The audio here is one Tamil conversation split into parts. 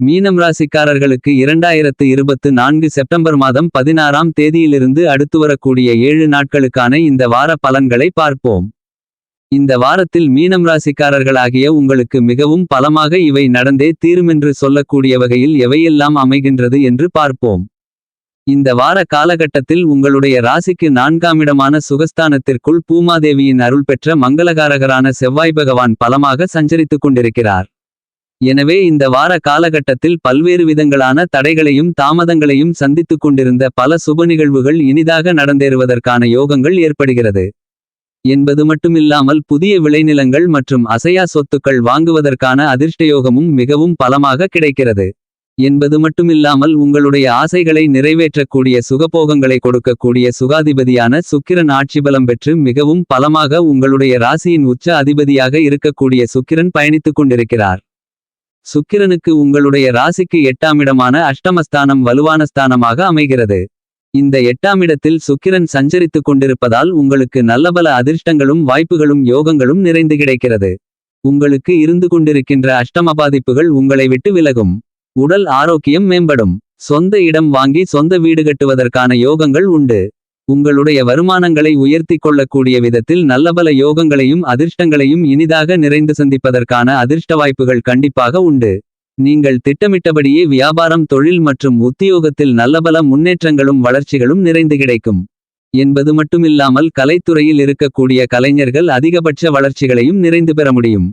மீனம் ராசிக்காரர்களுக்கு இரண்டாயிரத்து இருபத்து நான்கு செப்டம்பர் மாதம் பதினாறாம் தேதியிலிருந்து அடுத்து வரக்கூடிய ஏழு நாட்களுக்கான இந்த வார பலன்களை பார்ப்போம். இந்த வாரத்தில் மீனம் ராசிக்காரர்களாகிய உங்களுக்கு மிகவும் பலமாக இவை நடந்தே தீருமென்று சொல்லக்கூடிய வகையில் எவையெல்லாம் அமைகின்றது என்று பார்ப்போம். இந்த வார காலகட்டத்தில் உங்களுடைய ராசிக்கு நான்காமிடமான சுகஸ்தானத்திற்குள் பூமாதேவியின் அருள் பெற்ற மங்களகாரகரான செவ்வாய் பகவான் பலமாக சஞ்சரித்துக் கொண்டிருக்கிறார். எனவே இந்த வார காலகட்டத்தில் பல்வேறு விதங்களான தடைகளையும் தாமதங்களையும் சந்தித்துக் கொண்டிருந்த பல சுப நிகழ்வுகள் இனிதாக நடந்தேறுவதற்கான யோகங்கள் ஏற்படுகிறது. என்பது மட்டுமில்லாமல் புதிய விளைநிலங்கள் மற்றும் அசையா சொத்துக்கள் வாங்குவதற்கான அதிர்ஷ்டயோகமும் மிகவும் பலமாக கிடைக்கிறது. என்பது மட்டுமில்லாமல் உங்களுடைய ஆசைகளை நிறைவேற்றக்கூடிய சுகபோகங்களை கொடுக்கக்கூடிய சுகாதிபதியான சுக்கிரன் ஆட்சிபலம் பெற்று மிகவும் பலமாக உங்களுடைய ராசியின் உச்ச அதிபதியாக இருக்கக்கூடிய சுக்கிரன் பயணித்துக் கொண்டிருக்கிறார். சுக்கிரனுக்கு உங்களுடைய ராசிக்கு எட்டாமிடமான அஷ்டமஸ்தானம் வலுவான ஸ்தானமாக அமைகிறது. இந்த எட்டாமிடத்தில் சுக்கிரன் சஞ்சரித்துக் கொண்டிருப்பதால் உங்களுக்கு நல்லபல அதிர்ஷ்டங்களும் வாய்ப்புகளும் யோகங்களும் நிறைந்து கிடைக்கிறது. உங்களுக்கு இருந்து கொண்டிருக்கின்ற அஷ்டம பாதிப்புகள் உங்களை விட்டு விலகும். உடல் ஆரோக்கியம் மேம்படும். சொந்த இடம் வாங்கி சொந்த வீடு கட்டுவதற்கான யோகங்கள் உண்டு. உங்களுடைய வருமானங்களை உயர்த்திக் கொள்ளக்கூடிய விதத்தில் நல்லபல யோகங்களையும் அதிர்ஷ்டங்களையும் இனிதாக நிறைந்து சந்திப்பதற்கான அதிர்ஷ்ட வாய்ப்புகள் கண்டிப்பாக உண்டு. நீங்கள் திட்டமிட்டபடியே வியாபாரம் தொழில் மற்றும் உத்தியோகத்தில் நல்லபல முன்னேற்றங்களும் வளர்ச்சிகளும் நிறைந்து கிடைக்கும். என்பது மட்டுமில்லாமல் கலைத்துறையில் இருக்கக்கூடிய கலைஞர்கள் அதிகபட்ச வளர்ச்சிகளையும் நிறைந்து பெற முடியும்.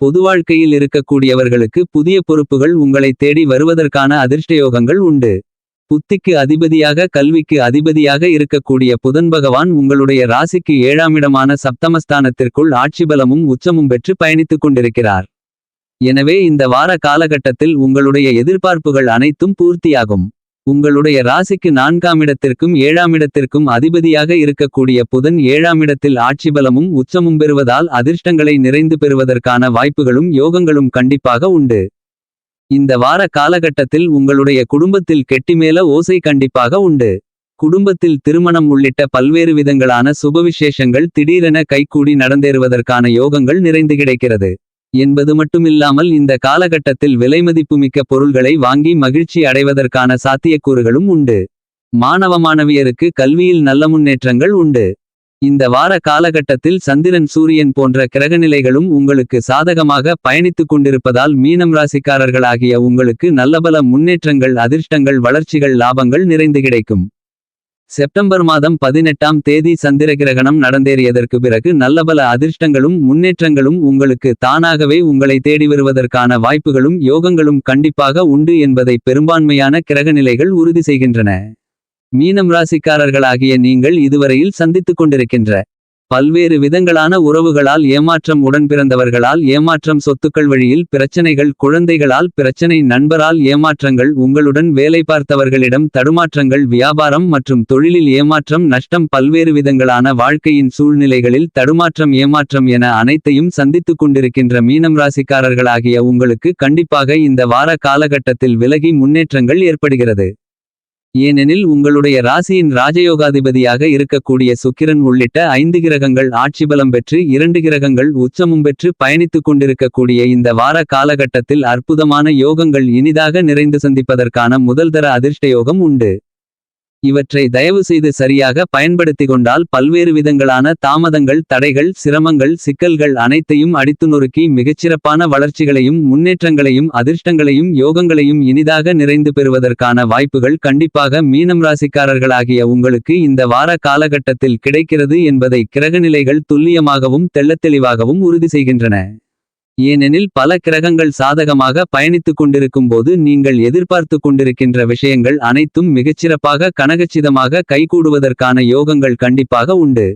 பொது வாழ்க்கையில் இருக்கக்கூடியவர்களுக்கு புதிய பொறுப்புகள் உங்களை தேடி வருவதற்கான அதிர்ஷ்டயோகங்கள் உண்டு. புத்திக்கு அதிபதியாக கல்விக்கு அதிபதியாக இருக்கக்கூடிய புதன் பகவான் உங்களுடைய ராசிக்கு ஏழாமிடமான சப்தமஸ்தானத்திற்குள் ஆட்சிபலமும் உச்சமும் பெற்று பயணித்துக் கொண்டிருக்கிறார். எனவே இந்த வார காலகட்டத்தில் உங்களுடைய எதிர்பார்ப்புகள் அனைத்தும் பூர்த்தியாகும். உங்களுடைய ராசிக்கு நான்காமிடத்திற்கும் ஏழாமிடத்திற்கும் அதிபதியாக இருக்கக்கூடிய புதன் ஏழாமிடத்தில் ஆட்சிபலமும் உச்சமும் பெறுவதால் அதிர்ஷ்டங்களை நிறைந்து பெறுவதற்கான வாய்ப்புகளும் யோகங்களும் கண்டிப்பாக உண்டு. இந்த வார காலகட்டத்தில் உங்களுடைய குடும்பத்தில் கெட்டிமேல ஓசை கண்டிப்பாக உண்டு. குடும்பத்தில் திருமணம் உள்ளிட்ட பல்வேறு விதங்களான சுபவிசேஷங்கள் திடீரென கைகூடி நடந்தேறுவதற்கான யோகங்கள் நிறைந்து கிடைக்கிறது. என்பது மட்டுமில்லாமல் இந்த காலகட்டத்தில் விலைமதிப்புமிக்க பொருள்களை வாங்கி மகிழ்ச்சி அடைவதற்கான சாத்தியக்கூறுகளும் உண்டு. மாணவ மாணவியருக்கு கல்வியில் நல்ல முன்னேற்றங்கள் உண்டு. இந்த வார காலகட்டத்தில் சந்திரன் சூரியன் போன்ற கிரகநிலைகளும் உங்களுக்கு சாதகமாக பயணித்துக் கொண்டிருப்பதால் மீனம் ராசிக்காரர்களாகிய உங்களுக்கு நல்லபல முன்னேற்றங்கள் அதிர்ஷ்டங்கள் வளர்ச்சிகள் லாபங்கள் நிறைந்து கிடைக்கும். செப்டம்பர் மாதம் பதினெட்டாம் தேதி சந்திர கிரகணம் நடந்தேறியதற்கு பிறகு நல்லபல அதிர்ஷ்டங்களும் முன்னேற்றங்களும் உங்களுக்கு தானாகவே உங்களை தேடி வருவதற்கான வாய்ப்புகளும் யோகங்களும் கண்டிப்பாக உண்டு என்பதை பெரும்பான்மையான கிரகநிலைகள் உறுதி செய்கின்றன. மீனம் ராசிக்காரர்களாகிய நீங்கள் இதுவரையில் சந்தித்துக் கொண்டிருக்கின்ற பல்வேறு விதங்களான உறவுகளால் ஏமாற்றம் உடன்பிறந்தவர்களால் ஏமாற்றம் சொத்துக்கள் வழியில் பிரச்சனைகள் குழந்தைகளால் பிரச்சனை நண்பரால் ஏமாற்றங்கள் உங்களுடன் வேலை பார்த்தவர்களிடம் தடுமாற்றங்கள் வியாபாரம் மற்றும் தொழிலில் ஏமாற்றம் நஷ்டம் பல்வேறு விதங்களான வாழ்க்கையின் சூழ்நிலைகளில் தடுமாற்றம் ஏமாற்றம் என அனைத்தையும் சந்தித்துக் கொண்டிருக்கின்ற மீனம் ராசிக்காரர்களாகிய உங்களுக்கு கண்டிப்பாக இந்த வார காலகட்டத்தில் விலகி முன்னேற்றங்கள் ஏற்படுகிறது. ஏனெனில் உங்களுடைய ராசியின் ராஜயோகாதிபதியாக இருக்கக்கூடிய சுக்கிரன் உள்ளிட்ட ஐந்து கிரகங்கள் ஆட்சிபலம் பெற்று இரண்டு கிரகங்கள் உச்சமும் பெற்று பயணித்துக் கொண்டிருக்கக்கூடிய இந்த வார காலகட்டத்தில் அற்புதமான யோகங்கள் இனிதாக நிறைந்து சந்திப்பதற்கான முதல்தர அதிர்ஷ்டயோகம் உண்டு. இவற்றை தயவு செய்து சரியாக பயன்படுத்திக் கொண்டால் பல்வேறு விதங்களான தாமதங்கள் தடைகள் சிரமங்கள் சிக்கல்கள் அனைத்தையும் அடித்து நொறுக்கி மிகச்சிறப்பான வளர்ச்சிகளையும் முன்னேற்றங்களையும் அதிர்ஷ்டங்களையும் யோகங்களையும் இனிதாக நிறைந்து பெறுவதற்கான வாய்ப்புகள் கண்டிப்பாக மீனம் ராசிக்காரர்களாகிய உங்களுக்கு இந்த வார காலகட்டத்தில் கிடைக்கிறது என்பதை கிரகநிலைகள் துல்லியமாகவும் தெள்ளத்தெளிவாகவும் உறுதி செய்கின்றன. ஏனெனில் பல கிரகங்கள் சாதகமாக பயணித்துக் கொண்டிருக்கும் போது நீங்கள் எதிர்பார்த்துக் கொண்டிருக்கின்ற விஷயங்கள் அனைத்தும் மிகச்சிறப்பாக கனகச்சிதமாக கைகூடுவதற்கான யோகங்கள் கண்டிப்பாக உண்டு.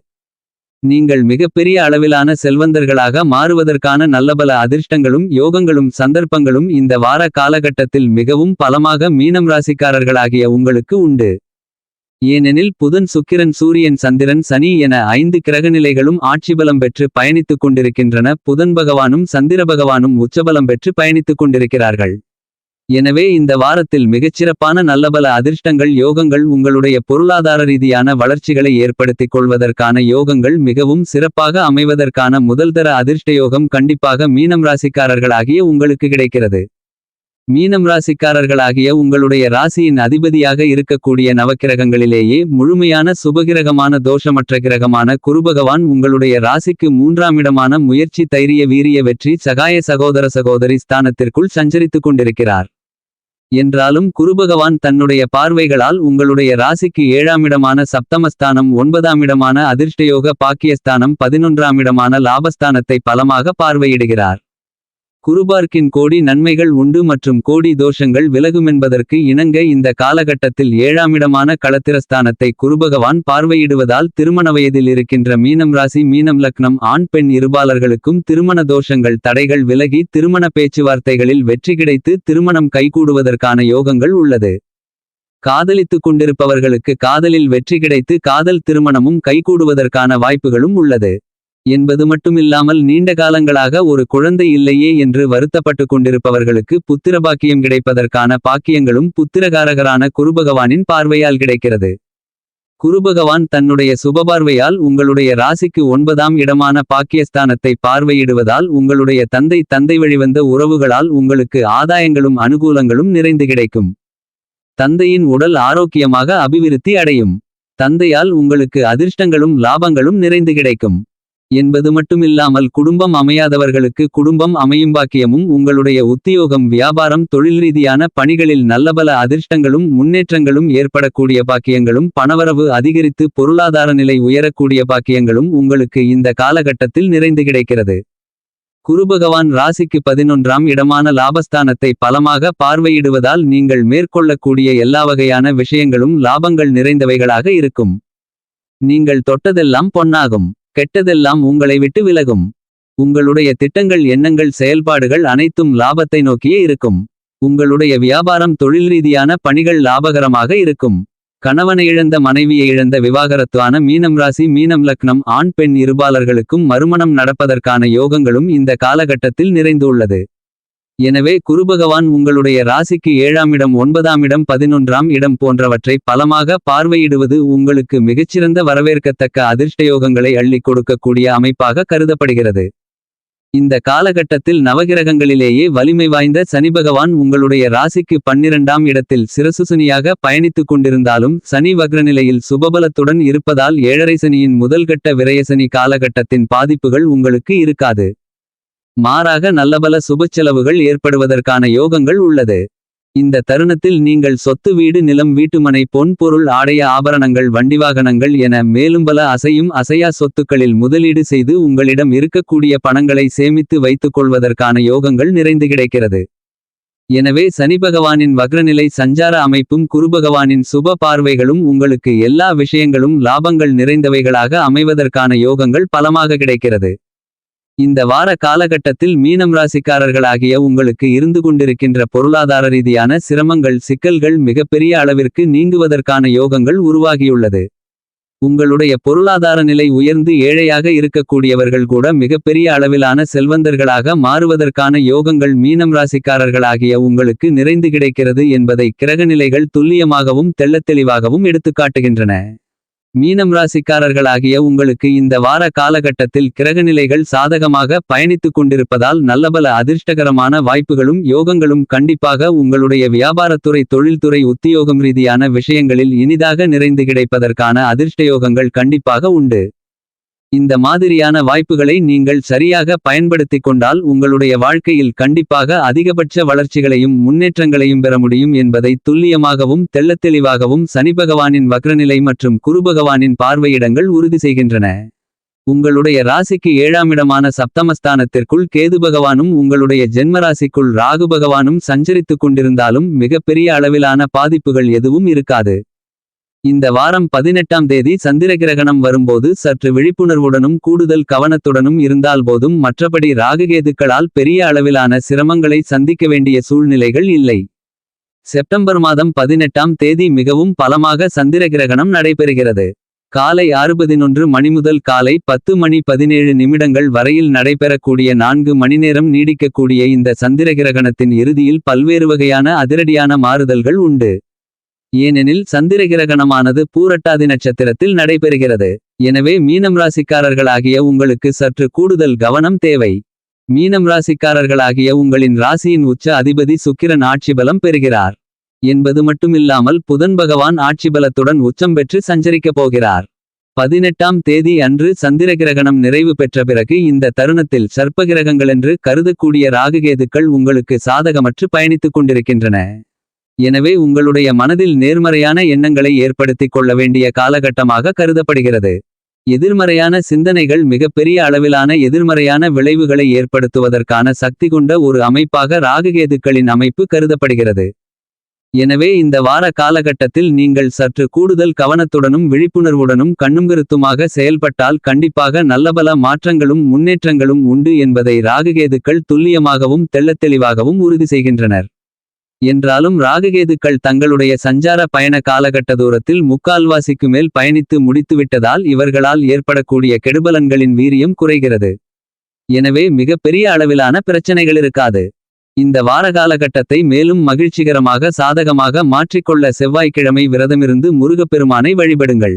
நீங்கள் மிகப்பெரிய அளவிலான செல்வந்தர்களாக மாறுவதற்கான நல்லபல அதிர்ஷ்டங்களும் யோகங்களும் சந்தர்ப்பங்களும் இந்த வார காலகட்டத்தில் மிகவும் பலமாக மீனம் ராசிக்காரர்களாகிய உங்களுக்கு உண்டு. ஏனெனில் புதன் சுக்கிரன் சூரியன் சந்திரன் சனி என ஐந்து கிரகநிலைகளும் ஆட்சிபலம் பெற்று பயணித்துக் கொண்டிருக்கின்றன புதன் பகவானும் சந்திர பகவானும் உச்சபலம் பெற்று பயணித்துக் கொண்டிருக்கிறார்கள். எனவே இந்த வாரத்தில் மிகச்சிறப்பான நல்லபல அதிர்ஷ்டங்கள் யோகங்கள் உங்களுடைய பொருளாதார ரீதியான வளர்ச்சிகளை ஏற்படுத்திக் கொள்வதற்கான யோகங்கள் மிகவும் சிறப்பாக அமைவதற்கான முதல்தர அதிர்ஷ்ட யோகம் கண்டிப்பாக மீனம் ராசிக்காரர்களாகிய உங்களுக்கு கிடைக்கிறது. மீனம் ராசிக்காரர்களாகிய உங்களுடைய ராசியின் அதிபதியாக இருக்கக்கூடிய நவக்கிரகங்களிலேயே முழுமையான சுபகிரகமான தோஷமற்ற கிரகமான குருபகவான் உங்களுடைய ராசிக்கு மூன்றாம் இடமான முயற்சி தைரிய வீரிய வெற்றி சகாய சகோதர சகோதரி ஸ்தானத்திற்குள் சஞ்சரித்துக் கொண்டிருக்கிறார். என்றாலும் குருபகவான் தன்னுடைய பார்வைகளால் உங்களுடைய ராசிக்கு ஏழாம் இடமான சப்தமஸ்தானம் ஒன்பதாம் இடமான அதிர்ஷ்டயோக பாக்கியஸ்தானம் பதினொன்றாம் இடமான லாபஸ்தானத்தை பலமாக பார்வையிடுகிறார். குருபார்க்கின் கோடி நன்மைகள் உண்டு மற்றும் கோடி தோஷங்கள் விலகுமென்பதற்கு இணங்க இந்த காலகட்டத்தில் ஏழாமிடமான களத்திரஸ்தானத்தை குருபகவான் பார்வையிடுவதால் திருமண வயதில் இருக்கின்ற மீனம் ராசி மீனம் லக்னம் ஆண் பெண் இருபாலர்களுக்கும் திருமண தோஷங்கள் தடைகள் விலகி திருமண பேச்சுவார்த்தைகளில் வெற்றி கிடைத்து திருமணம் கைகூடுவதற்கான யோகங்கள் உள்ளது. காதலித்துக் கொண்டிருப்பவர்களுக்கு காதலில் வெற்றி கிடைத்து காதல் திருமணமும் கைகூடுவதற்கான வாய்ப்புகளும் உள்ளது. என்பது மட்டுமில்லாமல் நீண்ட காலங்களாக ஒரு குழந்தை இல்லையே என்று வருத்தப்பட்டு கொண்டிருப்பவர்களுக்கு புத்திர பாக்கியம் கிடைப்பதற்கான பாக்கியங்களும் புத்திரகாரகரான குருபகவானின் பார்வையால் கிடைக்கிறது. குருபகவான் தன்னுடைய சுபபார்வையால் உங்களுடைய ராசிக்கு ஒன்பதாம் இடமான பாக்கியஸ்தானத்தை பார்வையிடுவதால் உங்களுடைய தந்தை தந்தை வழிவந்த உறவுகளால் உங்களுக்கு ஆதாயங்களும் அனுகூலங்களும் நிறைந்து கிடைக்கும். தந்தையின் உடல் ஆரோக்கியமாக அபிவிருத்தி அடையும். தந்தையால் உங்களுக்கு அதிர்ஷ்டங்களும் லாபங்களும் நிறைந்து கிடைக்கும். என்பது மட்டுமில்லாமல் குடும்பம் அமையாதவர்களுக்கு குடும்பம் அமையும் பாக்கியமும் உங்களுடைய உத்தியோகம் வியாபாரம் தொழில் ரீதியான பணிகளில் நல்லபல அதிர்ஷ்டங்களும் முன்னேற்றங்களும் ஏற்படக்கூடிய பாக்கியங்களும் பணவரவு அதிகரித்து பொருளாதார நிலை உயரக்கூடிய பாக்கியங்களும் உங்களுக்கு இந்த காலகட்டத்தில் நிறைந்து கிடைக்கிறது. குருபகவான் ராசிக்கு பதினொன்றாம் இடமான லாபஸ்தானத்தை பலமாக பார்வையிடுவதால் நீங்கள் மேற்கொள்ளக்கூடிய எல்லா வகையான விஷயங்களும் லாபங்கள் நிறைந்தவைகளாக இருக்கும். நீங்கள் தொட்டதெல்லாம் பொன்னாகும். கெட்டதெல்லாம் உங்களை விட்டு விலகும். உங்களுடைய திட்டங்கள் எண்ணங்கள் செயல்பாடுகள் அனைத்தும் லாபத்தை நோக்கியே இருக்கும். உங்களுடைய வியாபாரம் தொழில் ரீதியான பணிகள் லாபகரமாக இருக்கும். கணவனை இழந்த மனைவியை இழந்த விவாகரத்துவான மீனம் ராசி மீனம் லக்னம் ஆண் பெண் இருபாலர்களுக்கும் மறுமணம் நடப்பதற்கான யோகங்களும் இந்த காலகட்டத்தில் நிறைந்துள்ளது எனவே குருபகவான் உங்களுடைய ராசிக்கு ஏழாம் இடம் ஒன்பதாம் இடம் பதினொன்றாம் இடம் போன்றவற்றை பலமாக பார்வையிடுவது உங்களுக்கு மிகச்சிறந்த வரவேற்கத்தக்க அதிர்ஷ்டயோகங்களை அள்ளி கொடுக்கக்கூடிய அமைப்பாக கருதப்படுகிறது. இந்த காலகட்டத்தில் நவகிரகங்களிலேயே வலிமை வாய்ந்த சனிபகவான் உங்களுடைய ராசிக்கு பன்னிரண்டாம் இடத்தில் சிரசுசனியாக பயணித்துக் கொண்டிருந்தாலும் சனி வக்ரநிலையில் சுபபலத்துடன் இருப்பதால் ஏழரை சனியின் முதல்கட்ட விரயசனி காலகட்டத்தின் பாதிப்புகள் உங்களுக்கு இருக்காது. மாறாக நல்லபல சுபச்செலவுகள் ஏற்படுவதற்கான யோகங்கள் உள்ளது. இந்த தருணத்தில் நீங்கள் சொத்து வீடு நிலம் வீட்டுமனை பொன் பொருள் ஆடைய ஆபரணங்கள் வண்டிவாகனங்கள் என மேலும் பல அசையும் அசையா சொத்துக்களில் முதலீடு செய்து உங்களிடம் இருக்கக்கூடிய பணங்களை சேமித்து வைத்துக் கொள்வதற்கான யோகங்கள் நிறைந்து கிடைக்கிறது. எனவே சனிபகவானின் வக்ரநிலை சஞ்சார அமைப்பும் குருபகவானின் சுப பார்வைகளும் உங்களுக்கு எல்லா விஷயங்களும் லாபங்கள் நிறைந்தவைகளாக அமைவதற்கான யோகங்கள் பலமாக கிடைக்கிறது. இந்த வார காலகட்டத்தில் மீனம் ராசிக்காரர்களாகிய உங்களுக்கு இருந்து கொண்டிருக்கின்ற பொருளாதார ரீதியான சிரமங்கள் சிக்கல்கள் மிகப்பெரிய அளவிற்கு நீங்குவதற்கான யோகங்கள் உருவாகியுள்ளது. உங்களுடைய பொருளாதார நிலை உயர்ந்து ஏழையாக இருக்கக்கூடியவர்கள் கூட மிகப்பெரிய அளவிலான செல்வந்தர்களாக மாறுவதற்கான யோகங்கள் மீனம் ராசிக்காரர்களாகிய உங்களுக்கு நிறைந்து கிடைக்கிறது என்பதை கிரகநிலைகள் துல்லியமாகவும் தெள்ளத்தெளிவாகவும் எடுத்துக்காட்டுகின்றன. மீனம் ராசிக்காரர்களாகிய உங்களுக்கு இந்த வார காலகட்டத்தில் கிரகநிலைகள் சாதகமாக பயணித்துக் கொண்டிருப்பதால் நல்லபல அதிர்ஷ்டகரமான வாய்ப்புகளும் யோகங்களும் கண்டிப்பாக உங்களுடைய வியாபாரத்துறை தொழில்துறை உத்தியோகம் ரீதியான விஷயங்களில் இனிதாக நிறைந்து கிடைப்பதற்கான அதிர்ஷ்டயோகங்கள் கண்டிப்பாக உண்டு. இந்த மாதிரியான வாய்ப்புகளை நீங்கள் சரியாக பயன்படுத்திக் கொண்டால் உங்களுடைய வாழ்க்கையில் கண்டிப்பாக அதிகபட்ச வளர்ச்சிகளையும் முன்னேற்றங்களையும் பெற முடியும் என்பதை துல்லியமாகவும் தெள்ளத்தெளிவாகவும் சனிபகவானின் வக்ரநிலை மற்றும் குருபகவானின் பார்வையிடங்கள் உறுதி செய்கின்றன. உங்களுடைய ராசிக்கு ஏழாமிடமான சப்தமஸ்தானத்திற்குள் கேது பகவானும் உங்களுடைய ஜென்மராசிக்குள் ராகு பகவானும் சஞ்சரித்துக் கொண்டிருந்தாலும் மிகப்பெரிய அளவிலான பாதிப்புகள் எதுவும் இருக்காது. இந்த வாரம் பதினெட்டாம் தேதி சந்திரகிரகணம் வரும்போது சற்று விழிப்புணர்வுடனும் கூடுதல் கவனத்துடனும் இருந்தால் போதும். மற்றபடி ராககேதுக்களால் பெரிய அளவிலான சிரமங்களை சந்திக்க வேண்டிய சூழ்நிலைகள் இல்லை. செப்டம்பர் மாதம் பதினெட்டாம் தேதி மிகவும் பலமாக சந்திரகிரகணம் நடைபெறுகிறது. காலை ஆறு பதினொன்று மணி முதல் காலை பத்து மணி பதினேழு நிமிடங்கள் வரையில் நடைபெறக்கூடிய நான்கு மணிநேரம் நீடிக்கக்கூடிய இந்த சந்திரகிரகணத்தின் இறுதியில் பல்வேறு வகையான அதிரடியான மாறுதல்கள் உண்டு. ஏனெனில் சந்திரகிரகணமானது பூரட்டாதி நட்சத்திரத்தில் நடைபெறுகிறது. எனவே மீனம் ராசிக்காரர்களாகிய உங்களுக்கு சற்று கூடுதல் கவனம் தேவை. மீனம் ராசிக்காரர்களாகிய உங்களின் ராசியின் உச்ச அதிபதி சுக்கிரன் ஆட்சி பலம் பெறுகிறார். என்பது மட்டுமில்லாமல் புதன் பகவான் ஆட்சி பலத்துடன் உச்சம் பெற்று சஞ்சரிக்கப் போகிறார். பதினெட்டாம் தேதி அன்று சந்திரகிரகணம் நிறைவு பெற்ற பிறகு இந்த தருணத்தில் சர்ப்பகிரகங்களென்று கருதக்கூடிய ராகுகேதுக்கள் உங்களுக்கு சாதகமற்று பயணித்துக் கொண்டிருக்கின்றன. எனவே உங்களுடைய மனதில் நேர்மறையான எண்ணங்களை ஏற்படுத்திக் கொள்ள வேண்டிய காலகட்டமாக கருதப்படுகிறது. எதிர்மறையான சிந்தனைகள் மிகப்பெரிய அளவிலான எதிர்மறையான விளைவுகளை ஏற்படுத்துவதற்கான சக்தி கொண்ட ஒரு அமைப்பாக ராககேதுக்களின் அமைப்பு கருதப்படுகிறது. எனவே இந்த வார காலகட்டத்தில் நீங்கள் சற்று கூடுதல் கவனத்துடனும் விழிப்புணர்வுடனும் கண்ணுங்கருத்துமாக செயல்பட்டால் கண்டிப்பாக நல்லபல மாற்றங்களும் முன்னேற்றங்களும் உண்டு என்பதை ராககேதுக்கள் துல்லியமாகவும் தெள்ளத்தெளிவாகவும் உறுதி செய்கின்றனர். என்றாலும் ராககேதுக்கள் தங்களுடைய சஞ்சார பயண காலகட்ட தூரத்தில் முக்கால்வாசிக்கு மேல் பயணித்து முடித்துவிட்டதால் இவர்களால் ஏற்படக்கூடிய கெடுபலன்களின் வீரியம் குறைகிறது. எனவே மிகப்பெரிய அளவிலான பிரச்சனைகள் இருக்காது. இந்த வார காலகட்டத்தை மேலும் மகிழ்ச்சிகரமாக சாதகமாக மாற்றிக்கொள்ள செவ்வாய்க்கிழமை விரதமிருந்து முருகப்பெருமானை வழிபடுங்கள்.